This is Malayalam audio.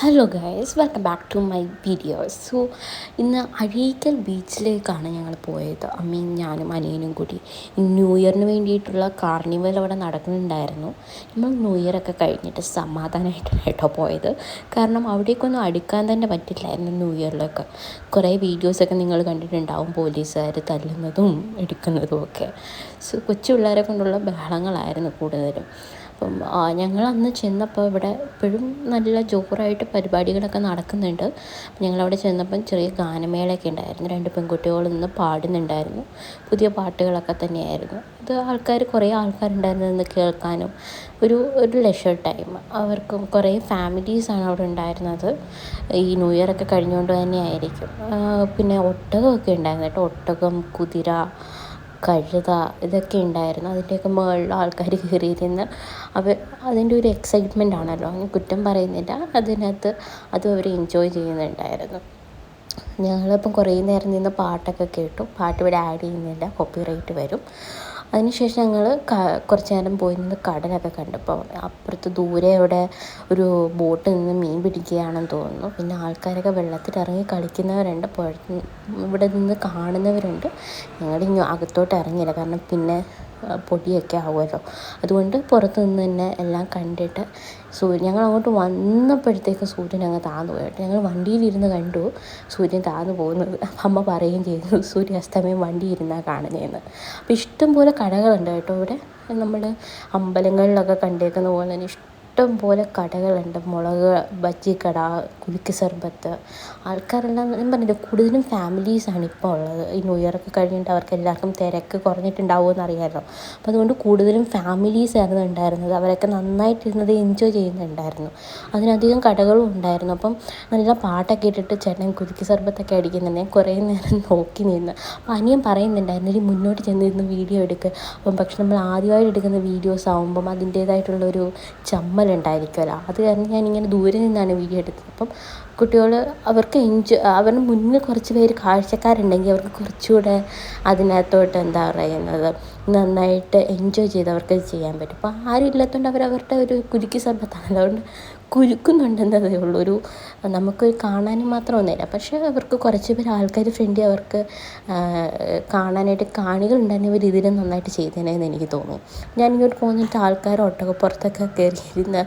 Hello guys welcome back to my videos so ഇന്ന് അഴീക്കൽ ബീച്ചിലേക്കാണ് ഞങ്ങൾ പോയത്. അമ്മയും ഞാനും അനിയനും കൂടി. ന്യൂ ഇയറിന് വേണ്ടിയിട്ടുള്ള കാർണിവൽ അവിടെ നടക്കുന്നുണ്ടായിരുന്നു. നമ്മൾ ന്യൂ ഇയറൊക്കെ കഴിഞ്ഞിട്ട് സമാധാനമായിട്ടാണ് കേട്ടോ പോയത്. കാരണം അവിടേക്കൊന്നും അടുക്കാൻ തന്നെ പറ്റില്ലായിരുന്നു ന്യൂ ഇയറിലൊക്കെ കുറേ വീഡിയോസൊക്കെ നിങ്ങൾ കണ്ടിട്ടുണ്ടാവും പോലീസുകാർ തല്ലുന്നതും എടുക്കുന്നതും ഒക്കെ. സോ കൊച്ചു പിള്ളേരെ കൊണ്ടുള്ള ബഹളങ്ങളായിരുന്നു കൂടുതലും. അപ്പം ഞങ്ങൾ അന്ന് ചെന്നപ്പോൾ ഇവിടെ എപ്പോഴും നല്ല ജോറായിട്ട് പരിപാടികളൊക്കെ നടക്കുന്നുണ്ട്. ഞങ്ങളവിടെ ചെന്നപ്പം ചെറിയ ഗാനമേളയൊക്കെ ഉണ്ടായിരുന്നു. രണ്ട് പെൺകുട്ടികൾ നിന്ന് പാടുന്നുണ്ടായിരുന്നു. പുതിയ പാട്ടുകളൊക്കെ തന്നെയായിരുന്നു. അത് ആൾക്കാർ കുറേ ആൾക്കാരുണ്ടായിരുന്നു കേൾക്കാനും ഒരു ഒരു ലെഷർ ടൈം അവർക്കും കുറേ ഫാമിലീസാണ് അവിടെ ഉണ്ടായിരുന്നത്. ഈ ന്യൂ ഇയർ ഒക്കെ കഴിഞ്ഞുകൊണ്ട് തന്നെ ആയിരിക്കും. പിന്നെ ഒട്ടകമൊക്കെ ഉണ്ടായിരുന്നു കേട്ടോ. ഒട്ടകം കുതിര കഴുത ഇതൊക്കെ ഉണ്ടായിരുന്നു. അതിന്റെയൊക്കെ മുകളിൽ ആൾക്കാർ കയറിയിരുന്ന് അവർ അതിന്റെ ഒരു എക്സൈറ്റ്മെന്റ് ആണല്ലോ. അങ്ങനെ കുറ്റം പറയുന്നില്ല. അതിനകത്ത് അതും അവർ എൻജോയ് ചെയ്യുന്നുണ്ടായിരുന്നു. ഞങ്ങളിപ്പം കുറേ നേരം നിന്ന് പാട്ടൊക്കെ കേട്ടു. പാട്ട് ഇവിടെ ആഡ് ചെയ്യുന്നില്ല. കോപ്പിറൈറ്റ് വരും. അതിനുശേഷം ഞങ്ങൾ കുറച്ച് നേരം പോയി നിന്ന് കടലൊക്കെ കണ്ടപ്പോൾ അപ്പുറത്ത് ദൂരെ ഇവിടെ ഒരു ബോട്ട് നിന്ന് മീൻ പിടിക്കുകയാണെന്ന് തോന്നുന്നു. പിന്നെ ആൾക്കാരൊക്കെ വെള്ളത്തിൽ വെള്ളത്തിലിറങ്ങി കളിക്കുന്നവരുണ്ട്. പുഴ ഇവിടെ നിന്ന് കാണുന്നവരുണ്ട്. ഞങ്ങൾ അകത്തോട്ട് ഇറങ്ങിയില്ല. കാരണം പിന്നെ പൊടിയൊക്കെ ആവുമല്ലോ. അതുകൊണ്ട് പുറത്തു നിന്ന് തന്നെ എല്ലാം കണ്ടിട്ട് സൂര്യൻ ഞങ്ങൾ അങ്ങോട്ട് വന്നപ്പോഴത്തേക്ക് സൂര്യൻ അങ്ങ് താന്നു പോയി ഞങ്ങൾ വണ്ടിയിലിരുന്ന് കണ്ടു സൂര്യൻ താന്നു പോകുന്നത്. അമ്മ പറയുകയും ചെയ്തു സൂര്യാസ്തമയം വണ്ടിയിരുന്നാണ് കാണുന്നതെന്ന് അപ്പോൾ ഇഷ്ടംപോലെ കടകളുണ്ട് കേട്ടോ ഇവിടെ. നമ്മൾ അമ്പലങ്ങളിലൊക്കെ കണ്ടേക്കുന്ന പോലെ തന്നെ ഇഷ്ടം പോലെ കടകളുണ്ട്. മുളക് ബജിക്കട കുലുക്കി സർബത്ത്. ആൾക്കാരെല്ലാം ഞാൻ പറഞ്ഞില്ലേ കൂടുതലും ഫാമിലീസാണ് ഇപ്പോൾ ഉള്ളത്. ഈ ന്യൂ ഇയറൊക്കെ കഴിഞ്ഞിട്ട് അവർക്ക് എല്ലാവർക്കും തിരക്ക് കുറഞ്ഞിട്ടുണ്ടാവുമെന്ന് അറിയാമല്ലോ അപ്പോൾ അതുകൊണ്ട് കൂടുതലും ഫാമിലീസായിരുന്നു ഉണ്ടായിരുന്നത്. അവരൊക്കെ നന്നായിട്ടിരുന്നത് എൻജോയ് ചെയ്യുന്നുണ്ടായിരുന്നു. അതിനധികം കടകളും ഉണ്ടായിരുന്നു. അപ്പം നല്ല പാട്ടൊക്കെ ഇട്ടിട്ട് ചേട്ടൻ കുലുക്കി സർബത്തൊക്കെ അടിക്കുന്നുണ്ട്. ഞാൻ കുറേ നേരം നോക്കി നിന്ന്. അപ്പോൾ അനിയൻ പറയുന്നുണ്ടായിരുന്നു ഇനി മുന്നോട്ട് ചെന്നിരുന്ന് വീഡിയോ എടുക്കുക അപ്പം പക്ഷെ നമ്മൾ ആദ്യമായിട്ട് എടുക്കുന്ന വീഡിയോസ് ആകുമ്പം അതിന്റേതായിട്ടുള്ളൊരു ചമ്മൽ ഉണ്ടായിരിക്കുമല്ലോ. അത് കാരണം ഞാനിങ്ങനെ ദൂരെ നിന്നാണ് വീഡിയോ എടുത്തത്. അപ്പം കുട്ടികൾ അവർക്ക് എൻജോയ് അവരുടെ മുന്നിൽ കുറച്ച് പേര് കാഴ്ചക്കാരുണ്ടെങ്കിൽ അവർക്ക് കുറച്ചുകൂടെ അതിനകത്തോട്ട് എന്താ പറയുന്നത് നന്നായിട്ട് എൻജോയ് ചെയ്ത് അവർക്ക് ചെയ്യാൻ പറ്റും. അപ്പോൾ ആരും ഇല്ലാത്തതുകൊണ്ട് അവർ അവരുടെ ഒരു കുരുക്കി സമ്പത്താണ്. അതുകൊണ്ട് കുലുക്കുന്നുണ്ടെന്നതേ ഉള്ളൂ. ഒരു നമുക്ക് കാണാനും മാത്രം ഒന്നുമില്ല. പക്ഷേ അവർക്ക് കുറച്ച് പേര് ആൾക്കാർ ഫ്രണ്ട് അവർക്ക് കാണാനായിട്ട് കാണികൾ ഉണ്ടായിരുന്നവർ ഇതിലും നന്നായിട്ട് ചെയ്തേനെന്ന് എനിക്ക് തോന്നി. ഞാൻ ഇങ്ങോട്ട് പോന്നിട്ട് ആൾക്കാർ ഒട്ടകപ്പുറത്തൊക്കെ കയറിയിരുന്ന്